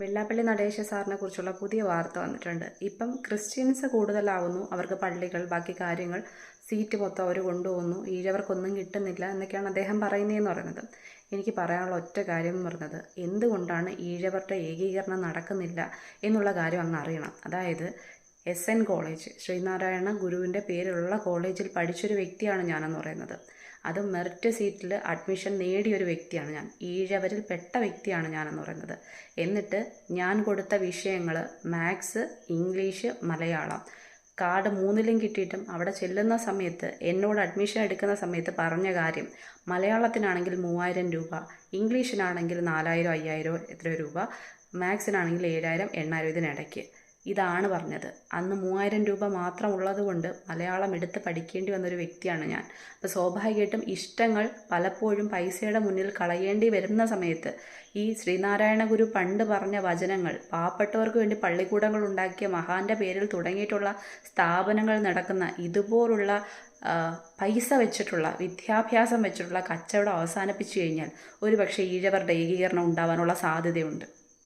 വെള്ളാപ്പള്ളി നടേശ സാറിനെ കുറിച്ചുള്ള പുതിയ വാർത്ത വന്നിട്ടുണ്ട്. ഇപ്പം ക്രിസ്ത്യൻസ് കൂടുതലാവുന്നു. അവർക്ക് പള്ളികൾ ബാക്കി കാര്യങ്ങൾ സീറ്റ് മൊത്തം അവർ കൊണ്ടുപോകുന്നു. ഈഴവർക്കൊന്നും കിട്ടുന്നില്ല എന്നൊക്കെയാണ് അദ്ദേഹം പറയുന്നതെന്ന് പറയുന്നത്. എനിക്ക് പറയാനുള്ള ഒറ്റ കാര്യം എന്ന് പറയുന്നത് എന്തുകൊണ്ടാണ് ഈഴവരുടെ ഏകീകരണം നടക്കുന്നില്ല എന്നുള്ള കാര്യം അങ്ങ് അറിയണം. അതായത് എസ് എൻ കോളേജ്. ശ്രീനാരായണ ഗുരുവിന്റെ പേരിലുള്ള കോളേജിൽ പഠിച്ചൊരു വ്യക്തിയാണ് ഞാനെന്ന് പറയുന്നത്. അത് മെറിറ്റ് സീറ്റിൽ അഡ്മിഷൻ നേടിയൊരു വ്യക്തിയാണ് ഞാൻ. ഈഴവരിൽ പെട്ട വ്യക്തിയാണ് ഞാനെന്ന് പറയുന്നത്. എന്നിട്ട് ഞാൻ കൊടുത്ത വിഷയങ്ങൾ മാത്സ് ഇംഗ്ലീഷ് മലയാളം. കാർഡ് മൂന്നിലും കിട്ടിയിട്ടും അവിടെ ചെല്ലുന്ന സമയത്ത് എന്നോട് അഡ്മിഷൻ എടുക്കുന്ന സമയത്ത് പറഞ്ഞ കാര്യം മലയാളത്തിനാണെങ്കിൽ മൂവായിരം രൂപ ഇംഗ്ലീഷിനാണെങ്കിൽ നാലായിരം അയ്യായിരം എത്രയോ രൂപ മാത്സിനാണെങ്കിൽ ഏഴായിരം എണ്ണായിരം ഇതിനിടയ്ക്ക്. ഇതാണ് പറഞ്ഞത്. അന്ന് മൂവായിരം രൂപ മാത്രം ഉള്ളതുകൊണ്ട് മലയാളം എടുത്ത് പഠിക്കേണ്ടി വന്നൊരു വ്യക്തിയാണ് ഞാൻ. അപ്പോൾ സ്വാഭാവികമായിട്ടും ഇഷ്ടങ്ങൾ പലപ്പോഴും പൈസയുടെ മുന്നിൽ കളയേണ്ടി വരുന്ന സമയത്ത് ഈ ശ്രീനാരായണ ഗുരു പണ്ട് പറഞ്ഞ വചനങ്ങൾ പാവപ്പെട്ടവർക്ക് വേണ്ടി പള്ളിക്കൂടങ്ങൾ ഉണ്ടാക്കിയ മഹാന്റെ പേരിൽ തുടങ്ങിയിട്ടുള്ള സ്ഥാപനങ്ങൾ നടക്കുന്ന ഇതുപോലുള്ള പൈസ വെച്ചിട്ടുള്ള വിദ്യാഭ്യാസം വെച്ചിട്ടുള്ള കച്ചവടം അവസാനിപ്പിച്ചു കഴിഞ്ഞാൽ ഒരുപക്ഷെ ഈഴവരുടെ ഏകീകരണം ഉണ്ടാവാനുള്ള സാധ്യതയുണ്ട്.